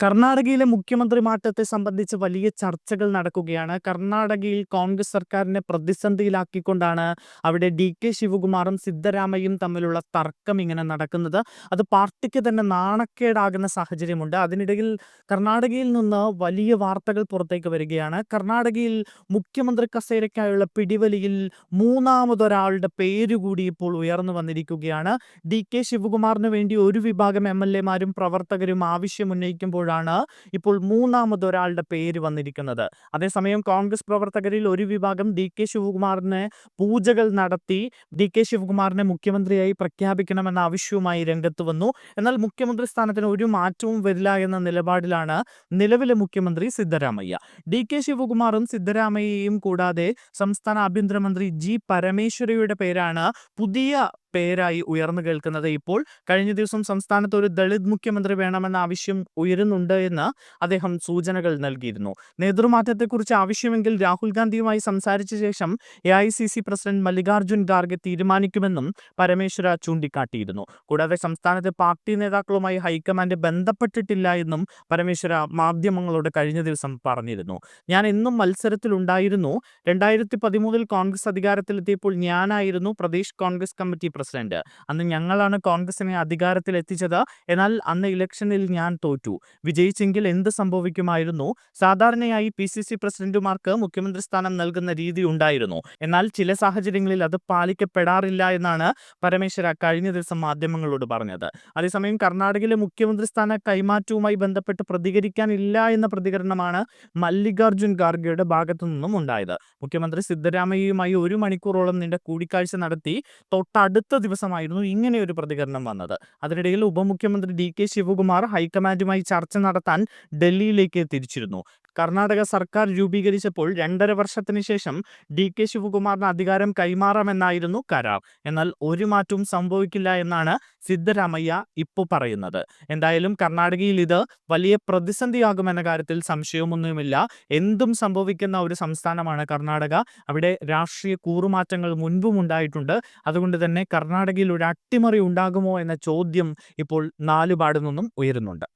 കർണാടകയിലെ മുഖ്യമന്ത്രി മാറ്റത്തെ സംബന്ധിച്ച് വലിയ ചർച്ചകൾ നടക്കുകയാണ്. കർണാടകയിൽ കോൺഗ്രസ് സർക്കാരിനെ പ്രതിസന്ധിയിലാക്കിക്കൊണ്ടാണ് അവിടെ ഡി കെ ശിവകുമാറും സിദ്ധരാമയും തമ്മിലുള്ള തർക്കം ഇങ്ങനെ നടക്കുന്നത്. അത് പാർട്ടിക്ക് തന്നെ നാണക്കേടാകുന്ന സാഹചര്യമുണ്ട്. അതിനിടയിൽ കർണാടകയിൽ നിന്ന് വലിയ വാർത്തകൾ പുറത്തേക്ക് വരികയാണ്. കർണാടകയിൽ മുഖ്യമന്ത്രി കസേരയ്ക്കായുള്ള പിടിവലിയിൽ മൂന്നാമതൊരാളുടെ പേര് കൂടി ഇപ്പോൾ ഉയർന്നു വന്നിരിക്കുകയാണ്. ഡി കെ ശിവകുമാറിന് വേണ്ടി ഒരു വിഭാഗം എം എൽ എമാരും പ്രവർത്തകരും ആവശ്യമുന്നയിക്കുമ്പോഴാണ് ഇപ്പോൾ മൂന്നാമതൊരാളുടെ പേര് വന്നിരിക്കുന്നത്. അതേസമയം കോൺഗ്രസ് പ്രവർത്തകരിൽ ഒരു വിഭാഗം ഡി കെ ശിവകുമാറിനെ പൂജകൾ നടത്തി ഡി കെ ശിവകുമാറിനെ മുഖ്യമന്ത്രിയായി പ്രഖ്യാപിക്കണമെന്ന ആവശ്യവുമായി രംഗത്ത് വന്നു. എന്നാൽ മുഖ്യമന്ത്രി സ്ഥാനത്തിന് ഒരു മാറ്റവും വരില്ല എന്ന നിലപാടിലാണ് നിലവിലെ മുഖ്യമന്ത്രി സിദ്ധരാമയ്യ. ഡി കെ ശിവകുമാറും സിദ്ധരാമയ്യയും കൂടാതെ സംസ്ഥാന ആഭ്യന്തരമന്ത്രി ജി പരമേശ്വരയുടെ പേരാണ് പുതിയ പേരായി ഉയർന്നു കേൾക്കുന്നത് ഇപ്പോൾ കഴിഞ്ഞ ദിവസം സംസ്ഥാനത്ത് ഒരു ദളിത് മുഖ്യമന്ത്രി വേണമെന്ന ആവശ്യം ഉയരുന്നുണ്ട് എന്ന് അദ്ദേഹം സൂചനകൾ നൽകിയിരുന്നു. നേതൃമാറ്റത്തെക്കുറിച്ച് ആവശ്യമെങ്കിൽ രാഹുൽ ഗാന്ധിയുമായി സംസാരിച്ച ശേഷം A I C C president Mallikarjun Kharge തീരുമാനിക്കുമെന്നും പരമേശ്വര ചൂണ്ടിക്കാട്ടിയിരുന്നു. കൂടാതെ സംസ്ഥാനത്തെ പാർട്ടി നേതാക്കളുമായി ഹൈക്കമാൻഡ് ബന്ധപ്പെട്ടിട്ടില്ല എന്നും പരമേശ്വര മാധ്യമങ്ങളോട് കഴിഞ്ഞ ദിവസം പറഞ്ഞിരുന്നു. ഞാൻ എന്നും മത്സരത്തിലുണ്ടായിരുന്നു രണ്ടായിരത്തി പതിമൂന്നിൽ കോൺഗ്രസ് അധികാരത്തിലെത്തിയപ്പോൾ ഞാനായിരുന്നു പ്രദേശ് കോൺഗ്രസ് കമ്മിറ്റി അന്ന് ഞങ്ങളാണ് കോൺഗ്രസിനെ അധികാരത്തിൽ എത്തിച്ചത് എന്നാൽ അന്ന് ഇലക്ഷനിൽ ഞാൻ തോറ്റു. വിജയിച്ചെങ്കിൽ എന്ത് സംഭവിക്കുമായിരുന്നു? സാധാരണയായി പി സി സി പ്രസിഡന്റുമാർക്ക് മുഖ്യമന്ത്രി സ്ഥാനം നൽകുന്ന രീതി ഉണ്ടായിരുന്നു. എന്നാൽ ചില സാഹചര്യങ്ങളിൽ അത് പാലിക്കപ്പെടാറില്ല എന്നാണ് പരമേശ്വര കഴിഞ്ഞ ദിവസം മാധ്യമങ്ങളോട് പറഞ്ഞത്. അതേസമയം കർണാടകയിലെ മുഖ്യമന്ത്രി സ്ഥാന കൈമാറ്റവുമായി ബന്ധപ്പെട്ട് പ്രതികരിക്കാനില്ല എന്ന പ്രതികരണമാണ് മല്ലികാർജുൻ ഖാർഗെയുടെ ഭാഗത്തു നിന്നും ഉണ്ടായത്. മുഖ്യമന്ത്രി സിദ്ധരാമയ്യയുമായി ഒരു മണിക്കൂറോളം നീണ്ട കൂടിക്കാഴ്ച നടത്തി തൊട്ടടുത്ത ദിവസമായിരുന്നു ഇങ്ങനെ ഒരു പ്രതികരണം വന്നത്. അതിനിടയിൽ ഉപമുഖ്യമന്ത്രി ഡി കെ ശിവകുമാർ ഹൈക്കമാൻഡുമായി ചർച്ച നടത്താൻ ഡൽഹിയിലേക്ക് തിരിച്ചിരുന്നു. കർണാടക സർക്കാർ രൂപീകരിച്ചപ്പോൾ രണ്ടര വർഷത്തിന് ശേഷം ഡി കെ ശിവകുമാറിന് അധികാരം കൈമാറാമെന്നായിരുന്നു കരാർ. എന്നാൽ ഒരു മാറ്റവും സംഭവിക്കില്ല എന്നാണ് സിദ്ധരാമയ്യ ഇപ്പോൾ പറയുന്നത്. എന്തായാലും കർണാടകയിൽ ഇത് വലിയ പ്രതിസന്ധിയാകുമെന്ന കാര്യത്തിൽ സംശയമൊന്നുമില്ല. എന്തും സംഭവിക്കുന്ന ഒരു സംസ്ഥാനമാണ് കർണാടക. അവിടെ രാഷ്ട്രീയ കൂറുമാറ്റങ്ങൾ മുൻപും ഉണ്ടായിട്ടുണ്ട്. അതുകൊണ്ട് തന്നെ കർണാടകയിൽ ഒരു അട്ടിമറി ഉണ്ടാകുമോ എന്ന ചോദ്യം ഇപ്പോൾ നാലുപാട് നിന്നും ഉയരുന്നുണ്ട്.